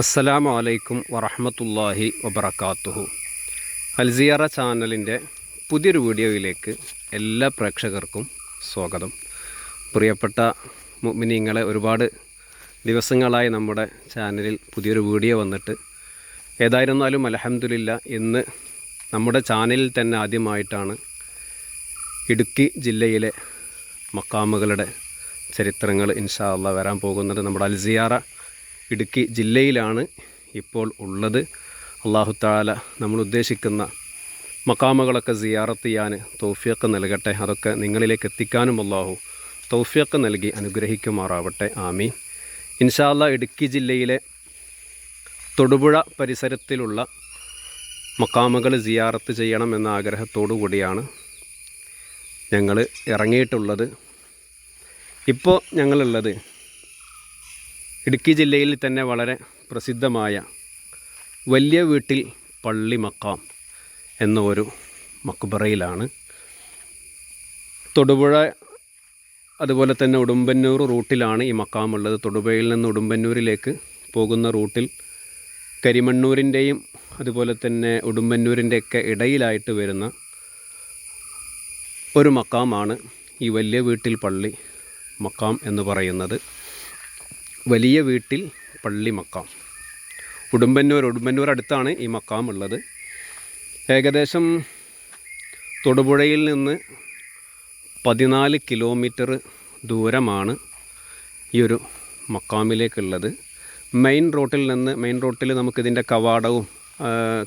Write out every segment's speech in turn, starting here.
അസ്സലാമു അലൈക്കും വറഹമത്തല്ലാഹി വബർക്കാത്തുഹു അൽസിയറ ചാനലിന്റെ പുതിയൊരു വീഡിയോയിലേക്ക് എല്ലാ പ്രേക്ഷകർക്കും സ്വാഗതം. പ്രിയപ്പെട്ട മുഅ്മിനീങ്ങളെ ഒരുപാട് ദിവസങ്ങളായി നമ്മുടെ ചാനലിൽ പുതിയൊരു വീഡിയോ വന്നിട്ട് ഏതായിരുന്നാലും അലഹമുല്ല ഇന്ന് നമ്മുടെ ചാനലിൽ തന്നെ ആദ്യമായിട്ടാണ് ഇടുക്കി ജില്ലയിലെ മക്കാമുകളുടെ ചരിത്രങ്ങൾ ഇൻഷാ അള്ളാ വരാൻ പോകുന്നത്. നമ്മുടെ അൽസിയാറ ഇടുക്കി ജില്ലയിലാണ് ഇപ്പോൾ ഉള്ളത്. അള്ളാഹു താല നമ്മൾ ഉദ്ദേശിക്കുന്ന മക്കാമകളൊക്കെ സിയാറത്ത് ചെയ്യാൻ തൗഫിയൊക്കെ നൽകട്ടെ. അതൊക്കെ നിങ്ങളിലേക്ക് എത്തിക്കാനും അള്ളാഹു തൗഫിയൊക്കെ നൽകി അനുഗ്രഹിക്കുമാറാവട്ടെ. ആമി ഇൻഷാല്ല ഇടുക്കി ജില്ലയിലെ തൊടുപുഴ പരിസരത്തിലുള്ള മക്കാമകൾ സിയാറത്ത് ചെയ്യണം എന്ന ആഗ്രഹത്തോടു കൂടിയാണ് ഞങ്ങൾ ഇറങ്ങിയിട്ടുള്ളത്. ഇപ്പോൾ ഞങ്ങളുള്ളത് ഇടുക്കി ജില്ലയിൽ തന്നെ വളരെ പ്രസിദ്ധമായ വലിയ വീട്ടിൽ പള്ളി മക്കാം എന്ന ഒരു മക്ബറയിലാണ് തൊടുപുഴ അതുപോലെ തന്നെ ഉടുമ്പന്നൂർ റൂട്ടിലാണ് ഈ മക്കാം ഉള്ളത് തൊടുപുഴയിൽ നിന്ന് ഉടുമ്പന്നൂരിലേക്ക് പോകുന്ന റൂട്ടിൽ കരിമണ്ണൂരിന്റെയും അതുപോലെ തന്നെ ഉടുമ്പന്നൂരിന്റെയൊക്കെ ഇടയിലായിട്ട് വരുന്ന ഒരു മക്കാമാണ് ഈ വലിയ വീട്ടിൽ പള്ളി മക്കാം എന്ന് പറയുന്നത്. വലിയ വീട്ടിൽ പള്ളി മക്കാം. ഉടുമ്പന്നൂർ ഉടുമ്പന്നൂർ അടുത്താണ് ഈ മക്കാം ഉള്ളത്. ഏകദേശം തൊടുപുഴയിൽ നിന്ന് പതിനാല് കിലോമീറ്റർ ദൂരമാണ് ഈ ഒരു മക്കാമിലേക്കുള്ളത്. മെയിൻ റോട്ടിൽ നിന്ന് മെയിൻ റോട്ടിൽ നമുക്കിതിന്റെ കവാടവും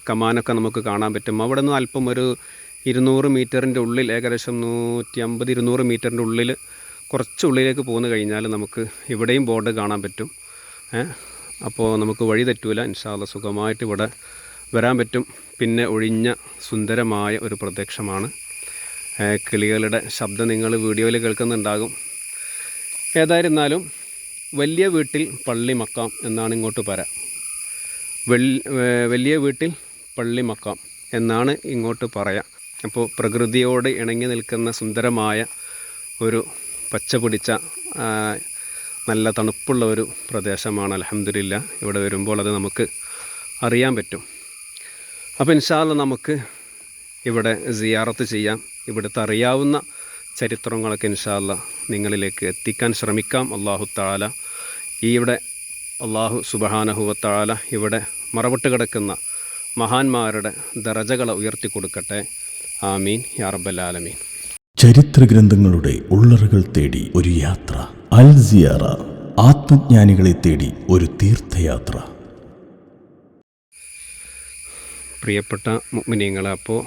കമാനൊക്കെ നമുക്ക് കാണാൻ പറ്റും. അവിടെ നിന്ന് അല്പം ഒരു ഇരുന്നൂറ് മീറ്ററിന്റെ ഉള്ളിൽ ഏകദേശം നൂറ്റി അമ്പത് ഇരുന്നൂറ് മീറ്ററിന്റെ ഉള്ളിൽ കുറച്ച് ഉള്ളിലേക്ക് പോന്നു കഴിഞ്ഞാൽ നമുക്ക് ഇവിടെയും ബോർഡ് കാണാൻ പറ്റും? അപ്പോൾ നമുക്ക് വഴി തെറ്റൂല. ഇൻഷാല്ല സുഖമായിട്ട് ഇവിടെ വരാൻ പറ്റും. പിന്നെ ഒഴിഞ്ഞ സുന്ദരമായ ഒരു പ്രത്യക്ഷമാണ് കിളികളുടെ ശബ്ദം നിങ്ങൾ വീഡിയോയിൽ കേൾക്കുന്നുണ്ടാകും. ഏതായിരുന്നാലും വലിയ വീട്ടിൽ പള്ളി മക്കാം എന്നാണ് ഇങ്ങോട്ട് പര വലിയ വീട്ടിൽ പള്ളി മക്കാം എന്നാണ് ഇങ്ങോട്ട് പറയാം. അപ്പോൾ പ്രകൃതിയോട് ഇണങ്ങി നിൽക്കുന്ന സുന്ദരമായ ഒരു പച്ച പിടിച്ച നല്ല തണുപ്പുള്ള ഒരു പ്രദേശമാണ്. അലഹമില്ല ഇവിടെ വരുമ്പോൾ അത് നമുക്ക് അറിയാൻ പറ്റും. അപ്പോൾ ഇൻഷാല്ല നമുക്ക് ഇവിടെ സിയാറത്ത് ചെയ്യാം. ഇവിടുത്തെ അറിയാവുന്ന ചരിത്രങ്ങളൊക്കെ ഇൻഷാല്ല നിങ്ങളിലേക്ക് എത്തിക്കാൻ ശ്രമിക്കാം. അള്ളാഹു താല ഈ ഇവിടെ അള്ളാഹു സുബഹാനഹുവത്താല ഇവിടെ മറവിട്ട് കിടക്കുന്ന മഹാന്മാരുടെ ദറജകളെ ഉയർത്തി കൊടുക്കട്ടെ ആമീൻ. യാ റബ്ബൽ ആലമീൻ. ചരിത്രഗ്രന്ഥങ്ങളുടെ ഉള്ളറുകൾ തേടി ഒരു യാത്ര. അൽ സിയാറ ആത്മജ്ഞാനികളെ തേടി ഒരു തീർത്ഥയാത്ര. പ്രിയപ്പെട്ട മുഗ്മിനീങ്ങളെ അപ്പോൾ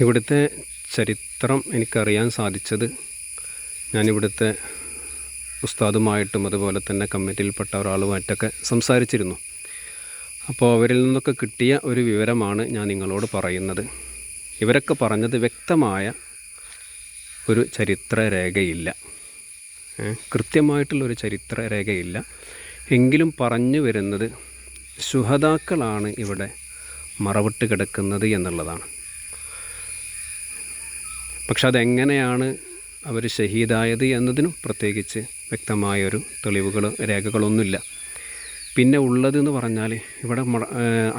ഇവിടുത്തെ ചരിത്രം എനിക്കറിയാൻ സാധിച്ചത് ഞാനിവിടുത്തെ ഉസ്താദുമായിട്ടും അതുപോലെ തന്നെ കമ്മിറ്റിയിൽപ്പെട്ട ഒരാളുമായിട്ടൊക്കെ സംസാരിച്ചിരുന്നു. അപ്പോൾ അവരിൽ നിന്നൊക്കെ കിട്ടിയ ഒരു വിവരമാണ് ഞാൻ നിങ്ങളോട് പറയുന്നത്. ഇവരൊക്കെ പറഞ്ഞത് വ്യക്തമായ ഒരു ചരിത്രരേഖയില്ല. കൃത്യമായിട്ടുള്ളൊരു ചരിത്രരേഖയില്ല. എങ്കിലും പറഞ്ഞു വരുന്നത് ശുഹതാക്കളാണ് ഇവിടെ മറവിട്ട് കിടക്കുന്നത് എന്നുള്ളതാണ്. പക്ഷെ അതെങ്ങനെയാണ് അവർ ഷഹീദായത് എന്നതിനും പ്രത്യേകിച്ച് വ്യക്തമായൊരു തെളിവുകൾ രേഖകളൊന്നുമില്ല. പിന്നെ ഉള്ളതെന്ന് പറഞ്ഞാൽ ഇവിടെ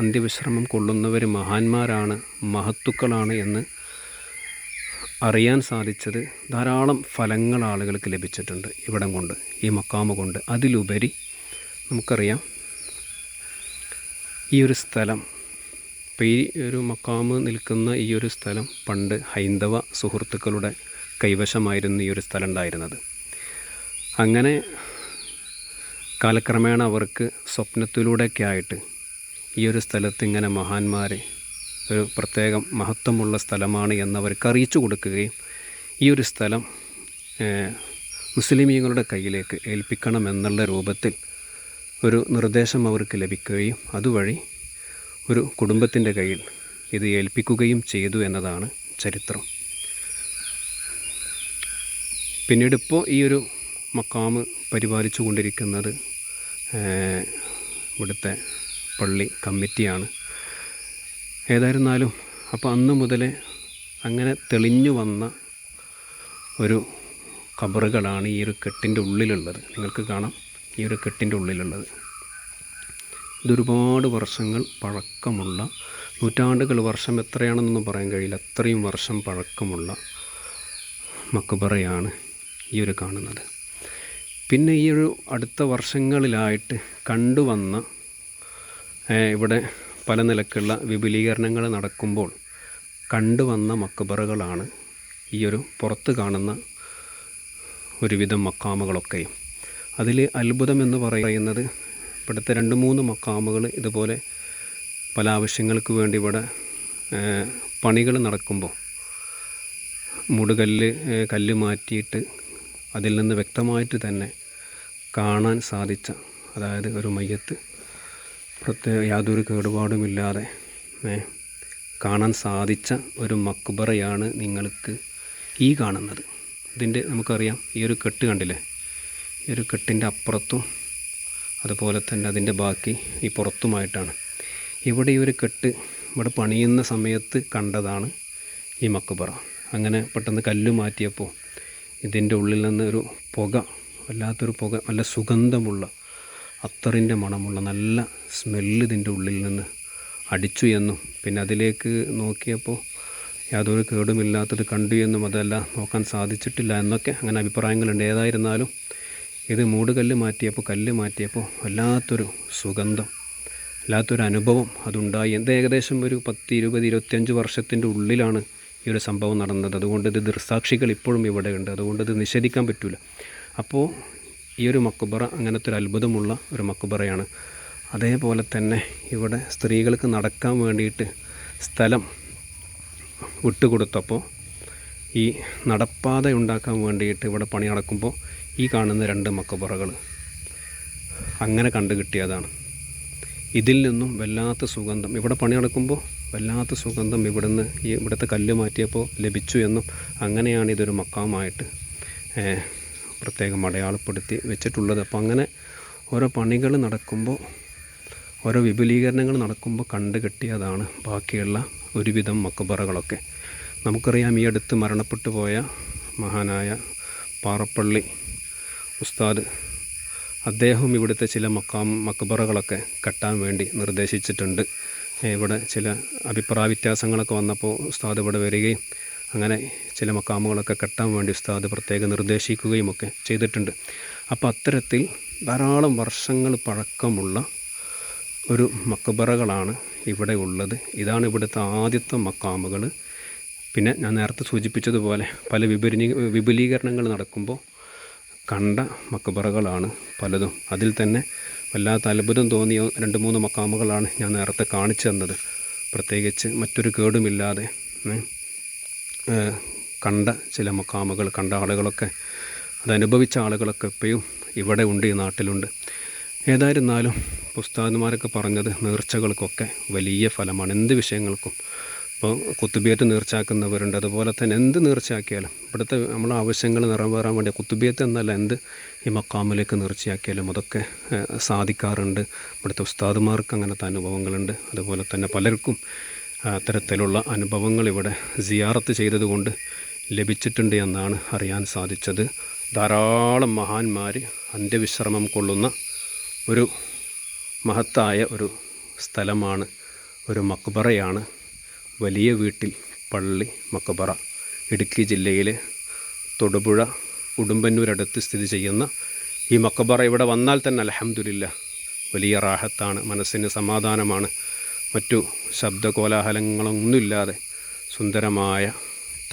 അന്ത്യവിശ്രമം കൊള്ളുന്നവർ മഹാന്മാരാണ് മഹത്തുക്കളാണ് എന്ന് അറിയാൻ സാധിച്ചത് ധാരാളം ഫലങ്ങൾ ആളുകൾക്ക് ലഭിച്ചിട്ടുണ്ട് ഇവിടം കൊണ്ട് ഈ മക്കാമ കൊണ്ട്. അതിലുപരി നമുക്കറിയാം ഈ ഒരു സ്ഥലം ഇപ്പോൾ ഈ ഒരു മക്കാമ് നിൽക്കുന്ന ഈ ഒരു സ്ഥലം പണ്ട് ഹൈന്ദവ സുഹൃത്തുക്കളുടെ കൈവശമായിരുന്നു ഈ ഒരു സ്ഥലം ഉണ്ടായിരുന്നത്. അങ്ങനെ കാലക്രമേണ അവർക്ക് സ്വപ്നത്തിലൂടെയൊക്കെ ആയിട്ട് ഈ ഒരു സ്ഥലത്ത് ഇങ്ങനെ മഹാന്മാരെ ഒരു പ്രത്യേകം മഹത്വമുള്ള സ്ഥലമാണ് എന്നവർക്ക് അറിയിച്ചു കൊടുക്കുകയും ഈ ഒരു സ്ഥലം മുസ്ലിമീങ്ങളുടെ കയ്യിലേക്ക് ഏൽപ്പിക്കണം എന്നുള്ള രൂപത്തിൽ ഒരു നിർദ്ദേശം അവർക്ക് ലഭിക്കുകയും അതുവഴി ഒരു കുടുംബത്തിന്റെ കയ്യിൽ ഇത് ഏൽപ്പിക്കുകയും ചെയ്തു എന്നതാണ് ചരിത്രം. പിന്നീട് ഇപ്പോൾ ഈ ഒരു മക്കാമ് പരിപാലിച്ചു കൊണ്ടിരിക്കുന്നത് ഇവിടുത്തെ പള്ളി കമ്മിറ്റിയാണ്. ഏതായിരുന്നാലും അപ്പോൾ അന്ന് മുതലേ അങ്ങനെ തെളിഞ്ഞു വന്ന ഒരു കബറുകളാണ് ഈ ഒരു കെട്ടിന്റെ ഉള്ളിലുള്ളത്. നിങ്ങൾക്ക് കാണാം ഈ ഒരു കെട്ടിന്റെ ഉള്ളിലുള്ളത്. ഇതൊരുപാട് വർഷങ്ങൾ പഴക്കമുള്ള നൂറ്റാണ്ടുകൾ വർഷം എത്രയാണെന്നൊന്നും പറയാൻ കഴിയില്ല. അത്രയും വർഷം പഴക്കമുള്ള മക്ബറയാണ് ഈ ഒരു കാണുന്നത്. പിന്നെ ഈ ഒരു അടുത്ത വർഷങ്ങളിലായിട്ട് കണ്ടുവന്ന ഇവിടെ പല നിലക്കുള്ള വിപുലീകരണങ്ങൾ നടക്കുമ്പോൾ കണ്ടുവന്ന മക്ബറകളാണ് ഈ ഒരു പുറത്ത് കാണുന്ന ഒരുവിധം മക്കാമുകളൊക്കെയും. അതിൽ അത്ഭുതം എന്ന് പറയുന്നത് ഇവിടുത്തെ രണ്ട് മൂന്ന് മക്കാമുകൾ ഇതുപോലെ പല ആവശ്യങ്ങൾക്ക് വേണ്ടി ഇവിടെ പണികൾ നടക്കുമ്പോൾ മുടുകല്ല് കല്ല് മാറ്റിയിട്ട് അതിൽ നിന്ന് വ്യക്തമായിട്ട് തന്നെ കാണാൻ സാധിച്ച അതായത് ഒരു മയ്യത്ത് പ്രത്യേക യാതൊരു കേടുപാടുമില്ലാതെ കാണാൻ സാധിച്ച ഒരു മക്ബറയാണ് നിങ്ങൾക്ക് ഈ കാണുന്നത്. ഇതിന്റെ നമുക്കറിയാം ഈ ഒരു കെട്ട് കണ്ടില്ലേ? ഈ ഒരു കെട്ടിന്റെ അപ്പുറത്തും അതുപോലെ തന്നെ അതിന്റെ ബാക്കി ഈ പുറത്തുമായിട്ടാണ്. ഇവിടെ ഈ ഒരു കെട്ട് ഇവിടെ പണിയുന്ന സമയത്ത് കണ്ടതാണ് ഈ മക്കുപറ അങ്ങനെ പെട്ടെന്ന് കല്ല് മാറ്റിയപ്പോൾ ഇതിന്റെ ഉള്ളിൽ നിന്ന് ഒരു പുക വല്ലാത്തൊരു പുക നല്ല സുഗന്ധമുള്ള അത്തറിന്റെ മണമുള്ള നല്ല സ്മെല്ല് ഇതിന്റെ ഉള്ളിൽ നിന്ന് അടിച്ചു എന്നും പിന്നെ അതിലേക്ക് നോക്കിയപ്പോൾ യാതൊരു കേടുമില്ലാത്തത് കണ്ടു എന്നും അതല്ല നോക്കാൻ സാധിച്ചിട്ടില്ല എന്നൊക്കെ അങ്ങനെ അഭിപ്രായങ്ങളുണ്ട്. ഏതായിരുന്നാലും ഇത് മൂടുകല്ല് മാറ്റിയപ്പോൾ കല്ല് മാറ്റിയപ്പോൾ വല്ലാത്തൊരു സുഗന്ധം വല്ലാത്തൊരു അനുഭവം അതുണ്ടായി. എന്ത് ഏകദേശം ഒരു പത്ത് ഇരുപത് ഇരുപത്തിയഞ്ച് വർഷത്തിന്റെ ഉള്ളിലാണ് ഈ ഒരു സംഭവം നടന്നത്. അതുകൊണ്ട് ഇത് ദൃസാക്ഷികൾ ഇപ്പോഴും ഇവിടെ ഉണ്ട് അതുകൊണ്ട് ഇത് നിഷേധിക്കാൻ പറ്റില്ല അപ്പോൾ ഈ ഒരു മക്കുബറ അങ്ങനത്തെ ഒരു അത്ഭുതമുള്ള ഒരു മക്കുബറയാണ്. അതേപോലെ തന്നെ ഇവിടെ സ്ത്രീകൾക്ക് നടക്കാൻ വേണ്ടിയിട്ട് സ്ഥലം വിട്ടുകൊടുത്തപ്പോൾ ഈ നടപ്പാത ഉണ്ടാക്കാൻ വേണ്ടിയിട്ട് ഇവിടെ പണി നടക്കുമ്പോൾ ഈ കാണുന്ന രണ്ട് മക്കുബറകൾ അങ്ങനെ കണ്ടു കിട്ടിയതാണ്. ഇതിൽ നിന്നും വല്ലാത്ത സുഗന്ധം ഇവിടെ പണി നടക്കുമ്പോൾ വല്ലാത്ത സുഗന്ധം ഇവിടുന്ന് ഈ ഇവിടുത്തെ കല്ല് മാറ്റിയപ്പോൾ ലഭിച്ചു എന്നും അങ്ങനെയാണ് ഇതൊരു മക്കാമായിട്ട് പ്രത്യേകം അടയാളപ്പെടുത്തി വെച്ചിട്ടുള്ളത്. അപ്പോൾ അങ്ങനെ ഓരോ പണികൾ നടക്കുമ്പോൾ ഓരോ വിപുലീകരണങ്ങൾ നടക്കുമ്പോൾ കണ്ടു കിട്ടിയതാണ് ബാക്കിയുള്ള ഒരുവിധം മക്കബറകളൊക്കെ നമുക്കറിയാം ഈ അടുത്ത് മരണപ്പെട്ടു പോയ മഹാനായ പാറപ്പള്ളി ഉസ്താദ് അദ്ദേഹം ഇവിടുത്തെ ചില മക്കാം മക്ബറകളൊക്കെ കെട്ടാൻ വേണ്ടി നിർദ്ദേശിച്ചിട്ടുണ്ട്. ഇവിടെ ചില അഭിപ്രായ വ്യത്യാസങ്ങളൊക്കെ വന്നപ്പോൾ ഉസ്താദ് ഇവിടെ വരികയും അങ്ങനെ ചില മക്കാമുകളൊക്കെ കെട്ടാൻ വേണ്ടി ഉസ്താദ് പ്രത്യേകം നിർദ്ദേശിക്കുകയും ഒക്കെ ചെയ്തിട്ടുണ്ട്. അപ്പോൾ അത്തരത്തിൽ ധാരാളം വർഷങ്ങൾ പഴക്കമുള്ള ഒരു മക്ബറകളാണ് ഇവിടെ ഉള്ളത്. ഇതാണ് ഇവിടുത്തെ ആദ്യത്തെ മക്കാമുകൾ പിന്നെ ഞാൻ നേരത്തെ സൂചിപ്പിച്ചതുപോലെ പല വിപരീ വിപുലീകരണങ്ങൾ നടക്കുമ്പോൾ കണ്ട മക്ബറകളാണ് പലതും. അതിൽ തന്നെ വല്ലാത്ത അത്ഭുതം തോന്നിയ രണ്ട് മൂന്ന് മക്കാമുകളാണ് ഞാൻ നേരത്തെ കാണിച്ചു തന്നത്. പ്രത്യേകിച്ച് മറ്റൊരു കേടുമില്ലാതെ കണ്ട ചില മുക്കാമുകൾ കണ്ട ആളുകളൊക്കെ അതനുഭവിച്ച ആളുകളൊക്കെ ഇപ്പോഴും ഇവിടെ ഉണ്ട് ഈ നാട്ടിലുണ്ട്. ഏതായിരുന്നാലും ഉസ്താദുമാരൊക്കെ പറഞ്ഞത് നേർച്ചകൾക്കൊക്കെ വലിയ ഫലമാണ് എന്ത് വിഷയങ്ങൾക്കും. ഇപ്പോൾ കുത്തുബിയത്ത് നേർച്ചയാക്കുന്നവരുണ്ട് അതുപോലെ തന്നെ എന്ത് നേർച്ചയാക്കിയാലും ഇവിടുത്തെ നമ്മളെ ആവശ്യങ്ങൾ നിറവേറാൻ വേണ്ടി കുത്തുബിയത്ത് എന്നല്ല എന്ത് ഈ മക്കാമിലേക്ക് നേർച്ചയാക്കിയാലും അതൊക്കെ സാധിക്കാറുണ്ട്. ഇവിടുത്തെ ഉസ്താദുമാർക്ക് അങ്ങനത്തെ അനുഭവങ്ങളുണ്ട്. അതുപോലെ തന്നെ പലർക്കും ആ, അത്തരത്തിലുള്ള അനുഭവങ്ങൾ ഇവിടെ സിയാറത്ത് ചെയ്തതുകൊണ്ട് ലഭിച്ചിട്ടുണ്ട് എന്നാണ് അറിയാൻ സാധിച്ചത്. ധാരാളം മഹാന്മാർ അന്ത്യവിശ്രമം കൊള്ളുന്ന ഒരു മഹത്തായ ഒരു സ്ഥലമാണ് ഒരു മക്ബറയാണ്. വലിയ വീട്ടിൽ പള്ളി മക്ബറ. ഇടുക്കി ജില്ലയിലെ തൊടുപുഴ ഉടുമ്പന്നൂരടുത്ത് സ്ഥിതി ചെയ്യുന്ന ഈ മക്കബറ ഇവിടെ വന്നാൽ തന്നെ അലഹമുല്ല വലിയ റാഹത്താണ് മനസ്സിന് സമാധാനമാണ്. മറ്റു ശബ്ദകോലാഹലങ്ങളൊന്നുമില്ലാതെ സുന്ദരമായ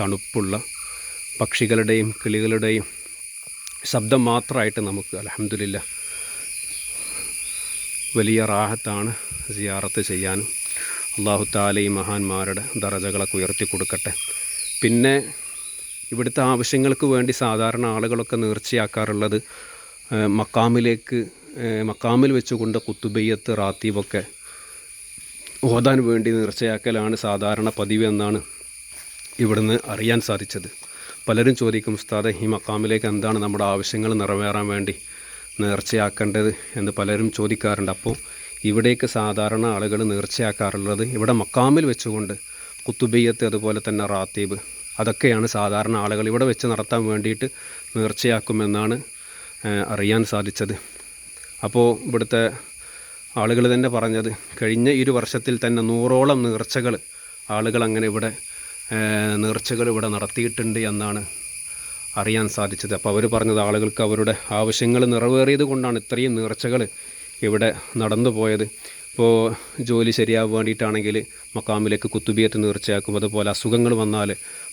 തണുപ്പുള്ള പക്ഷികളുടെയും കിളികളുടെയും ശബ്ദം മാത്രമായിട്ട് നമുക്ക് അലഹമില്ല വലിയ റാഹത്താണ് സിയാറത്ത് ചെയ്യാനും. അള്ളാഹു താല ഈ മഹാന്മാരുടെ ദറജകളൊക്കെ ഉയർത്തി കൊടുക്കട്ടെ. പിന്നെ ഇവിടുത്തെ ആവശ്യങ്ങൾക്ക് വേണ്ടി സാധാരണ ആളുകളൊക്കെ നേർച്ചയാക്കാറുള്ളത് മക്കാമിലേക്ക് മക്കാമിൽ വെച്ചുകൊണ്ട് കുത്തുബയ്യത്ത് റാത്തീബൊക്കെ ഓതാൻ വേണ്ടി നിർച്ചയാക്കലാണ് സാധാരണ പതിവ് എന്നാണ് ഇവിടുന്ന് അറിയാൻ സാധിച്ചത്. പലരും ചോദിക്കും ഉസ്താദ് ഈ മക്കാമിലേക്ക് എന്താണ് നമ്മുടെ ആവശ്യങ്ങൾ നിറവേറാൻ വേണ്ടി നേർച്ചയാക്കേണ്ടത്? എന്ന് പലരും ചോദിക്കാറുണ്ട്. അപ്പോൾ ഇവിടേക്ക് സാധാരണ ആളുകൾ നേർച്ചയാക്കാറുള്ളത് ഇവിടെ മക്കാമിൽ വെച്ചുകൊണ്ട് കുത്തുബയ്യത്ത് അതുപോലെ തന്നെ റാത്തീബ് അതൊക്കെയാണ് സാധാരണ ആളുകൾ ഇവിടെ വെച്ച് നടത്താൻ വേണ്ടിയിട്ട് നേർച്ചയാക്കുമെന്നാണ് അറിയാൻ സാധിച്ചത്. അപ്പോൾ ഇവിടുത്തെ ആളുകൾ തന്നെ പറഞ്ഞത്. കഴിഞ്ഞ ഇരു വർഷത്തിൽ തന്നെ നൂറോളം നേർച്ചകൾ ആളുകൾ അങ്ങനെ ഇവിടെ നേർച്ചകൾ ഇവിടെ നടത്തിയിട്ടുണ്ട് എന്നാണ് അറിയാൻ സാധിച്ചത്. അപ്പോൾ അവർ പറഞ്ഞത് ആളുകൾക്ക് അവരുടെ ആവശ്യങ്ങൾ നിറവേറിയത് കൊണ്ടാണ് ഇത്രയും നേർച്ചകൾ ഇവിടെ നടന്നു പോയത്. ഇപ്പോൾ ജോലി ശരിയാവാൻ വേണ്ടിയിട്ടാണെങ്കിൽ മക്കാമിലേക്ക് കുത്തുബിയത്ത് നേർച്ചയാക്കും. അതുപോലെ അസുഖങ്ങൾ വന്നാൽ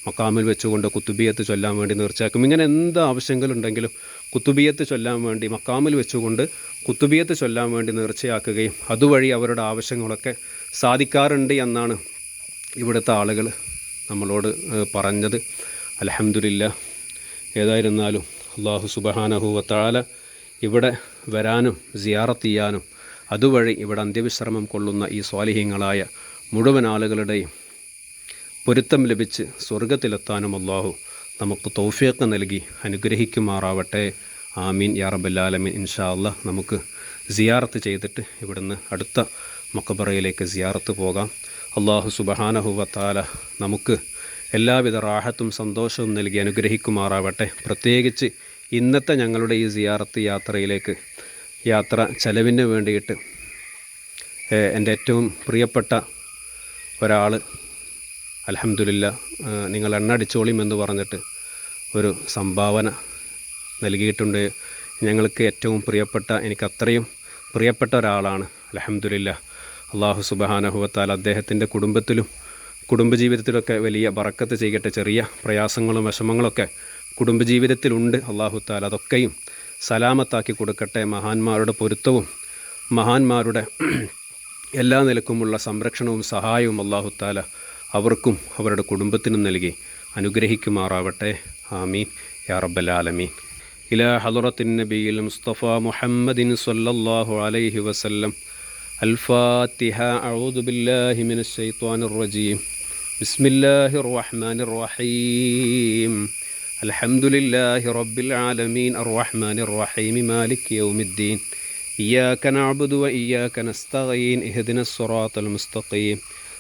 മക്കാമിൽ വെച്ചുകൊണ്ട് കുത്തുബിയത്ത് ചൊല്ലാൻ വേണ്ടി നേർച്ചയാക്കും. ഇങ്ങനെ എന്ത് ആവശ്യങ്ങളുണ്ടെങ്കിലും കുത്തുബിയത്ത് ചൊല്ലാൻ വേണ്ടി മക്കാമിൽ വെച്ചുകൊണ്ട് കുത്തുബിയത്ത് ചൊല്ലാൻ വേണ്ടി നേർച്ചയാക്കുകയും അതുവഴി അവരുടെ ആവശ്യങ്ങളൊക്കെ സാധിക്കാറുണ്ട് എന്നാണ് ഇവിടുത്തെ ആളുകൾ നമ്മളോട് പറഞ്ഞത്. അലഹമില്ല ഏതായിരുന്നാലും അള്ളാഹു സുബഹാനഹുവത്താല ഇവിടെ വരാനും സിയാറത്ത് ചെയ്യാനും അതുവഴി ഇവിടെ അന്ത്യവിശ്രമം കൊള്ളുന്ന ഈ സ്വാലിഹ്യങ്ങളായ മുഴുവൻ ആളുകളുടെയും പൊരുത്തം ലഭിച്ച് സ്വർഗത്തിലെത്താനും അള്ളാഹു നമുക്ക് തൗഫീഖ് നൽകി അനുഗ്രഹിക്കുമാറാവട്ടെ. ആമീൻ. യാ റബ്ബല്ലാലമീൻ ഇൻഷാ അള്ളാഹ് നമുക്ക് സിയാറത്ത് ചെയ്തിട്ട് ഇവിടുന്ന് അടുത്ത മക്കബറയിലേക്ക് സിയാറത്ത് പോകാം. അള്ളാഹു സുബഹാനഹുവത്താല നമുക്ക് എല്ലാവിധ റാഹത്തും സന്തോഷവും നൽകി അനുഗ്രഹിക്കുമാറാവട്ടെ. പ്രത്യേകിച്ച് ഇന്നത്തെ ഞങ്ങളുടെ ഈ സിയാറത്ത് യാത്രയിലേക്ക് യാത്ര ചെലവിന് വേണ്ടിയിട്ട് എന്റെ ഏറ്റവും പ്രിയപ്പെട്ട ഒരാൾ അലഹമുല്ല നിങ്ങൾ എണ്ണടിച്ചോളിയും എന്ന് പറഞ്ഞിട്ട് ഒരു സംഭാവന നൽകിയിട്ടുണ്ട്. ഞങ്ങൾക്ക് ഏറ്റവും പ്രിയപ്പെട്ട എനിക്ക് അത്രയും പ്രിയപ്പെട്ട ഒരാളാണ് അലഹമുല്ല അള്ളാഹു സുബഹാനഹുവത്താൽ അദ്ദേഹത്തിന്റെ കുടുംബത്തിലും കുടുംബജീവിതത്തിലൊക്കെ വലിയ ബറക്കത്ത് ചെയ്യട്ടെ. ചെറിയ പ്രയാസങ്ങളും വിഷമങ്ങളൊക്കെ കുടുംബജീവിതത്തിലുണ്ട്. അള്ളാഹു താൽ അതൊക്കെയും സലാമത്താക്കി കൊടുക്കട്ടെ. മഹാന്മാരുടെ പൊരുത്തവും മഹാന്മാരുടെ എല്ലാ നിലക്കുമുള്ള സംരക്ഷണവും സഹായവും അള്ളാഹു താല അവർക്കും അവരുടെ കുടുംബത്തിനും നൽകി അനുഗ്രഹിക്കുമാറാവട്ടെ ആമീൻ യാ റബ്ബൽ ആലമീൻ ഇലാ ഹലറത്തിൻ നബിയിൽ മുസ്തഫ മുഹമ്മദിൻ സല്ലല്ലാഹു അലൈഹി വസല്ലം الفاتحة أعوذ بالله من الشيطان الرجيم بسم الله الرحمن الرحيم الحمد لله رب العالمين الرحمن الرحيم مالك يوم الدين إياك نعبد وإياك نستعين اهدنا الصراط المستقيم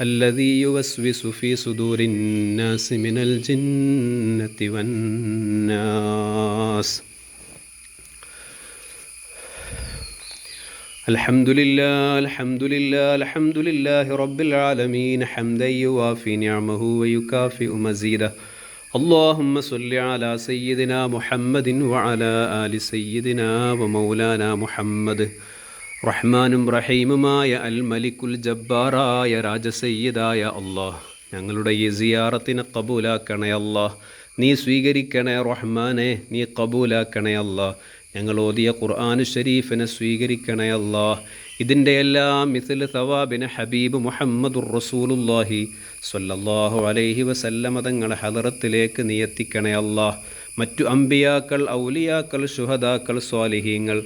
الذي يوسوس في صدور الناس من الجنة والناس الحمد لله الحمد لله الحمد لله رب العالمين حمدا يوافي نعمه ويكافئ مزيده اللهم صل على سيدنا محمد وعلى آل سيدنا ومولانا محمد റഹ്മാനും റഹീമുമായ അൽ മലിക്കുൽ ജബ്ബാറായ രാജസയ്യദായ അള്ളാഹ്. ഞങ്ങളുടെ ഈ സിയാറത്തിനെ കബൂലാക്കണേ അള്ളാഹ്. നീ സ്വീകരിക്കണേ റഹ്മാനെ നീ കബൂലാക്കണേ അള്ളാഹ്. ഞങ്ങൾ ഓതിയ ഖുർആാനു ഷരീഫിനെ സ്വീകരിക്കണേ അള്ളാഹ്. ഇതിന്റെ എല്ലാം മിസിൽ സവാബിന് ഹബീബ് മുഹമ്മദുർ റസൂലുല്ലാഹി സ്വല്ലല്ലാഹു അലൈഹി വസല്ലമ ഹദറത്തിലേക്ക് നീ എത്തിക്കണേ അള്ളാഹ്. മറ്റു അമ്പിയാക്കൾ ഔലിയാക്കൾ ഷുഹദാക്കൾ സ്വാലിഹീങ്ങൾ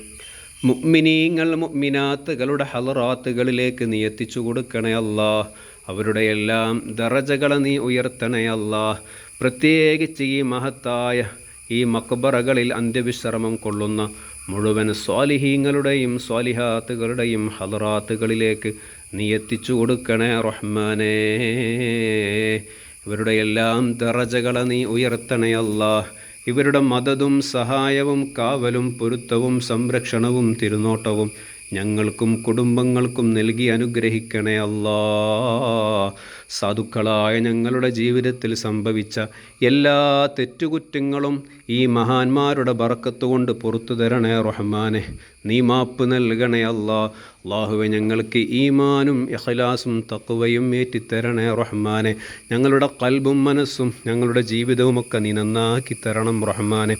മുഅ്മിനീങ്ങൾ മുഗ്മിനാത്തുകളുടെ ഹലറാത്തുകളിലേക്ക് നീ എത്തിച്ചു കൊടുക്കണേ അല്ലാ. അവരുടെ എല്ലാം ദറജകളെ നീ ഉയർത്തണേ അല്ലാ. പ്രത്യേകിച്ച് ഈ മഹത്തായ ഈ മക്ബറകളിൽ അന്ത്യവിശ്രമം കൊള്ളുന്ന മുഴുവൻ സ്വാലിഹീങ്ങളുടെയും സ്വാലിഹാത്തുകളുടെയും ഹലറാത്തുകളിലേക്ക് നീ എത്തിച്ചു കൊടുക്കണേ റഹ്മാനേ. ഇവരുടെ എല്ലാം ദറജകളെ നീ ഉയർത്തണേ അല്ലാ. ഇവരുടെ മദതും സഹായവും കാവലും പൊരുത്തവും സംരക്ഷണവും തിരുനോട്ടവും ഞങ്ങൾക്കും കുടുംബങ്ങൾക്കും നൽകി അനുഗ്രഹിക്കണേ അല്ലാ. സാധുക്കളായ ഞങ്ങളുടെ ജീവിതത്തിൽ സംഭവിച്ച എല്ലാ തെറ്റുകുറ്റങ്ങളും ഈ മഹാന്മാരുടെ ബറക്കത്തുകൊണ്ട് പുറത്തു തരണേ റഹ്മാനെ. നീ മാപ്പ് നൽകണേ അല്ലാ. അള്ളാഹുവെ ഞങ്ങൾക്ക് ഈമാനും എഹ്ലാസും തക്കുവയും ഏറ്റിത്തരണേ റഹ്മാനെ. ഞങ്ങളുടെ കൽബും മനസ്സും ഞങ്ങളുടെ ജീവിതവുമൊക്കെ നീ നന്നാക്കി തരണം റഹ്മാനെ.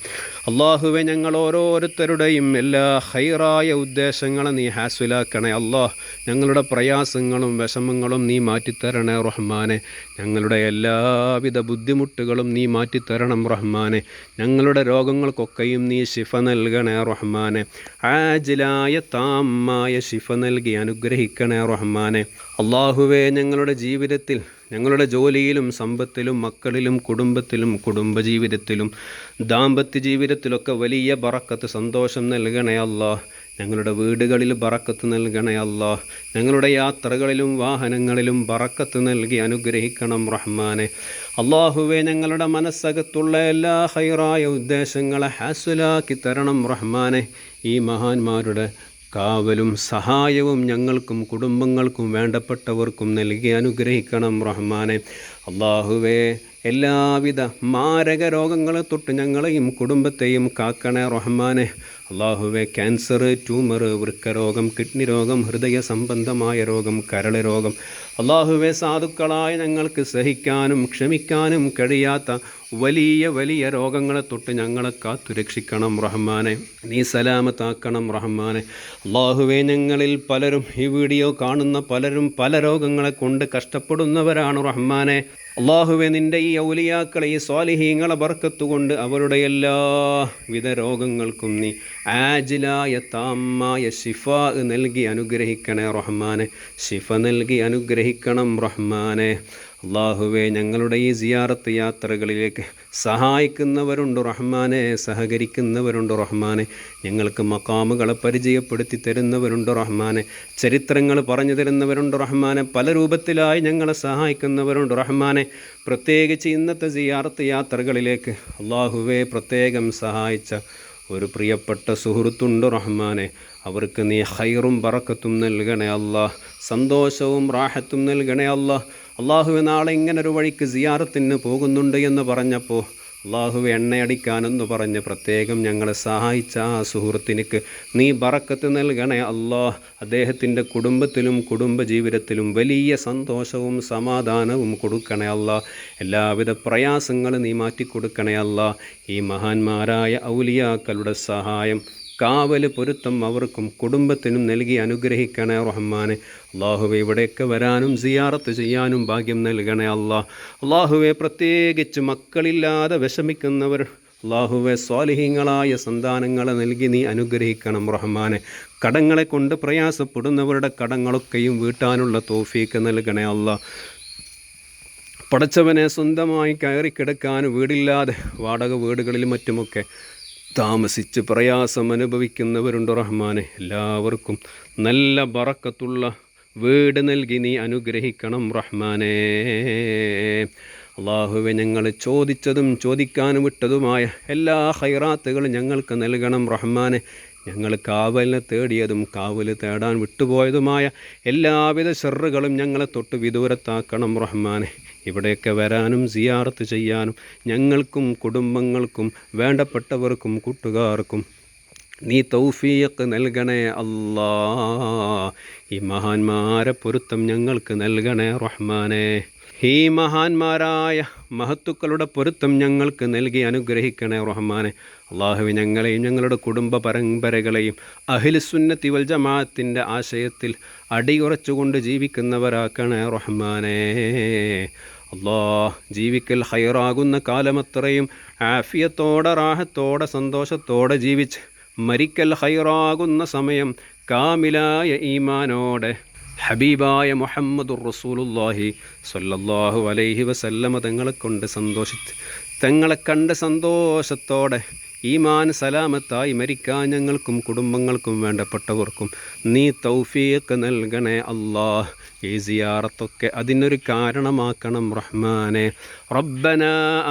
അള്ളാഹുവെ ഞങ്ങൾ ഓരോരുത്തരുടെയും എല്ലാ ഹൈറായ ഉദ്ദേശങ്ങളെ നീ ഹാസ്വലാക്കണേ അള്ളാഹ് ഞങ്ങളുടെ പ്രയാസങ്ങളും വിഷമങ്ങളും നീ മാറ്റിത്തരണേ റഹ്മാനെ. ഞങ്ങളുടെ എല്ലാവിധ ബുദ്ധിമുട്ടുകളും നീ മാറ്റിത്തരണം റഹ്മാനെ. ഞങ്ങളുടെ രോഗങ്ങൾക്കൊക്കെയും നീ ശിഫ നൽകണേ റഹ്മാനെ. ആജിലായ താമായ ശിഫ നൽകി അനുഗ്രഹിക്കണേ റഹ്മാനെ. അള്ളാഹുവെ ഞങ്ങളുടെ ജീവിതത്തിൽ ഞങ്ങളുടെ ജോലിയിലും സമ്പത്തിലും മക്കളിലും കുടുംബത്തിലും കുടുംബജീവിതത്തിലും ദാമ്പത്യ ജീവിതത്തിലൊക്കെ വലിയ ബറക്കത്ത് സന്തോഷം നൽകണേ അല്ലാഹ് ഞങ്ങളുടെ വീടുകളിൽ ബറക്കത്ത് നൽകണേ അല്ലാ. ഞങ്ങളുടെ യാത്രകളിലും വാഹനങ്ങളിലും ബറക്കത്ത് നൽകി അനുഗ്രഹിക്കണം റഹ്മാനെ. അള്ളാഹുവെ ഞങ്ങളുടെ മനസ്സകത്തുള്ള എല്ലാ ഹൈറായ ഉദ്ദേശങ്ങളെ ഹാസുലാക്കി തരണം റഹ്മാനെ. ഈ മഹാന്മാരുടെ കാവലും സഹായവും ഞങ്ങൾക്കും കുടുംബങ്ങൾക്കും വേണ്ടപ്പെട്ടവർക്കും നൽകി അനുഗ്രഹിക്കണം റഹ്മാനെ. അള്ളാഹുവേ എല്ലാവിധ മാരക രോഗങ്ങളെ തൊട്ട് ഞങ്ങളെയും കുടുംബത്തെയും കാക്കണേ റഹ്മാനെ. അള്ളാഹുവെ ക്യാൻസർ ട്യൂമർ വൃക്കരോഗം കിഡ്നി രോഗം ഹൃദയ സംബന്ധമായ രോഗം കരൾ രോഗം. അള്ളാഹുവെ സാധുക്കളായ ഞങ്ങൾക്ക് സഹിക്കാനും ക്ഷമിക്കാനും കഴിയാത്ത വലിയ വലിയ രോഗങ്ങളെ തൊട്ട് ഞങ്ങളെ കാത്തുരക്ഷിക്കണം റഹ്മാനെ. നീ സലാമത്താക്കണം റഹ്മാനെ. അള്ളാഹുവെ ഞങ്ങളിൽ പലരും ഈ വീഡിയോ കാണുന്ന പലരും പല രോഗങ്ങളെ കൊണ്ട് കഷ്ടപ്പെടുന്നവരാണ് റഹ്മാനെ. അള്ളാഹുവെ നിന്റെ ഈ ഔലിയാക്കളെ ഈ സ്വാലിഹീങ്ങളെ ബർക്കത്തുകൊണ്ട് അവരുടെ എല്ലാ വിധ രോഗങ്ങൾക്കും നീ ആജിലായ താമായ ഷിഫ നൽകി അനുഗ്രഹിക്കണേ റഹ്മാനെ. ഷിഫ നൽകി അനുഗ്രഹിക്കണം റഹ്മാനെ. അള്ളാഹുവെ ഞങ്ങളുടെ ഈ സിയാറത്ത് യാത്രകളിലേക്ക് സഹായിക്കുന്നവരുണ്ട് റഹ്മാനെ സഹകരിക്കുന്നവരുണ്ട് റഹ്മാനെ. ഞങ്ങൾക്ക് മക്കാമുകളെ പരിചയപ്പെടുത്തി തരുന്നവരുണ്ട് റഹ്മാനെ. ചരിത്രങ്ങൾ പറഞ്ഞു തരുന്നവരുണ്ട് റഹ്മാനെ. പല രൂപത്തിലായി ഞങ്ങളെ സഹായിക്കുന്നവരുണ്ട് റഹ്മാനെ. പ്രത്യേകിച്ച് ഇന്നത്തെ സിയാറത്ത് യാത്രകളിലേക്ക് അള്ളാഹുവെ പ്രത്യേകം സഹായിച്ച ഒരു പ്രിയപ്പെട്ട സുഹൃത്തുണ്ട് റഹ്മാനെ. അവർക്ക് നീ ഹൈറും പറക്കത്തും നൽകണേ അല്ലാഹ്. സന്തോഷവും റാഹത്തും നൽകണേ അല്ലാഹ്. അള്ളാഹുവെ നാളെ ഇങ്ങനൊരു വഴിക്ക് സിയാറത്തിന് പോകുന്നുണ്ട് എന്ന് പറഞ്ഞപ്പോൾ അള്ളാഹുവെ എണ്ണയടിക്കാനെന്ന് പറഞ്ഞ് പ്രത്യേകം ഞങ്ങളെ സഹായിച്ച ആ സുഹൃത്തിനിക്ക് നീ ബറക്കത്ത് നൽകണേ അള്ളാഹ് അദ്ദേഹത്തിന്റെ കുടുംബത്തിലും കുടുംബജീവിതത്തിലും വലിയ സന്തോഷവും സമാധാനവും കൊടുക്കണേ അല്ലാഹ് എല്ലാവിധ പ്രയാസങ്ങളും നീ മാറ്റിക്കൊടുക്കണേ അല്ലാഹ് ഈ മഹാന്മാരായ ഔലിയാക്കളുടെ സഹായം കാവൽ പൊരുത്തം അവർക്കും കുടുംബത്തിനും നൽകി അനുഗ്രഹിക്കണേ റഹ്മാനെ. അള്ളാഹുവെ ഇവിടെയൊക്കെ വരാനും സിയാറത്ത് ചെയ്യാനും ഭാഗ്യം നൽകണേ അള്ളാഹ് അള്ളാഹുവെ പ്രത്യേകിച്ച് മക്കളില്ലാതെ വിഷമിക്കുന്നവർ അള്ളാഹുവെ സ്വാലിഹീങ്ങളായ സന്താനങ്ങളെ നൽകി നീ അനുഗ്രഹിക്കണം റഹ്മാനെ. കടങ്ങളെ കൊണ്ട് പ്രയാസപ്പെടുന്നവരുടെ കടങ്ങളൊക്കെയും വീട്ടാനുള്ള തോഫീക്ക് നൽകണേ അള്ളാഹ് പടച്ചവനെ സ്വന്തമായി കയറി കിടക്കാൻ വീടില്ലാതെ വാടക വീടുകളിലും മറ്റുമൊക്കെ താമസിച്ച് പ്രയാസം അനുഭവിക്കുന്നവരുണ്ട് റഹ്മാനെ? എല്ലാവർക്കും നല്ല ബറക്കത്തുള്ള വീട് നൽകി നീ അനുഗ്രഹിക്കണം റഹ്മാനേ. അള്ളാഹുവെ ഞങ്ങൾ ചോദിച്ചതും ചോദിക്കാൻ വിട്ടതുമായ എല്ലാ ഹൈറാത്തുകളും ഞങ്ങൾക്ക് നൽകണം റഹ്മാനെ. ഞങ്ങൾ കാവലിനെ തേടിയതും കാവൽ തേടാൻ വിട്ടുപോയതുമായ എല്ലാവിധ ഷെറുകളും ഞങ്ങളെ തൊട്ട് വിദൂരത്താക്കണം റഹ്മാനെ. ഇവിടെയൊക്കെ വരാനും സിയാർത്ത് ചെയ്യാനും ഞങ്ങൾക്കും കുടുംബങ്ങൾക്കും വേണ്ടപ്പെട്ടവർക്കും കൂട്ടുകാർക്കും നീ തൗഫീഖ് നൽകണേ അല്ലാ. ഈ മഹാന്മാരെ പൊരുത്തം ഞങ്ങൾക്ക് നൽകണേ റഹ്മാനെ. ഈ മഹാന്മാരായ മഹത്തുക്കളുടെ പൊരുത്തം ഞങ്ങൾക്ക് നൽകി അനുഗ്രഹിക്കണേ റഹ്മാനെ. അള്ളാഹുവി ഞങ്ങളെയും ഞങ്ങളുടെ കുടുംബ പരമ്പരകളെയും അഹിൽസുന്നത്തി വൽ ജമാഅത്തിന്റെ ആശയത്തിൽ അടിയുറച്ചുകൊണ്ട് ജീവിക്കുന്നവരാക്കണേ റഹ്മാനേ. അള്ളാ ജീവിക്കൽ ഹൈറാകുന്ന കാലമത്രയും ആഫിയത്തോടെ റാഹത്തോടെ സന്തോഷത്തോടെ ജീവിച്ച് മരിക്കൽ ഹൈറാകുന്ന സമയം കാമിലായ ഈമാനോടെ ഹബീബായ മുഹമ്മദുർ റസൂലുല്ലാഹി സല്ലല്ലാഹു അലൈഹി വസല്ലമ. തങ്ങളെ കൊണ്ട് സന്തോഷിച്ച് തങ്ങളെ കണ്ട സന്തോഷത്തോടെ ഈമാൻ സലാമത്തായി മരിക്കാൻ ഞങ്ങൾക്കും കുടുംബങ്ങൾക്കും വേണ്ടപ്പെട്ടവർക്കും നീ തൗഫീഖ് നൽകണേ അല്ലാഹ്. ഈ സിയാറത്തൊക്കെ അതിനൊരു കാരണമാക്കണം റഹ്മാനെ. റബ്ബന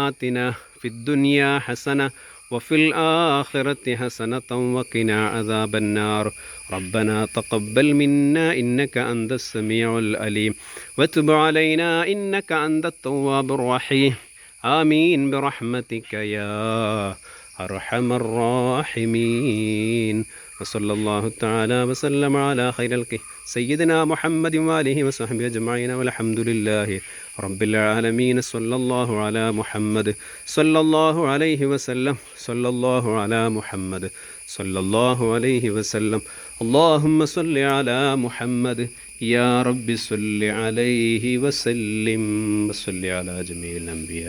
ആത്തിന ഫിദ്ദുനിയ ഹസന وفي الآخرة حسنة وقنا عذاب النار ربنا تقبل منا إنك أنت السميع العليم وتب علينا إنك أنت التواب الرحيم آمين برحمتك يا أرحم الراحمين وصلى الله تعالى وسلم على خير الكه سيدنا محمد وآله وصحبه أجمعين والحمد لله റബ്ബിലാലമീൻ സൊല്ലാഹു അല മുഹമ്മദ് സൊല്ലാഹു അലൈഹി വസല്ലം സൊല്ലാഹു അല മുഹമ്മദ് സൊല്ലാഹു അലൈഹി വസല്ലം. അള്ളാഹുമ്മ സൊല്ലി അല മുഹമ്മദ് യാ റബ്ബി സൊല്ലി അലൈഹി വസല്ലിം സൊല്ലി അല ജമീൽ അംബിയ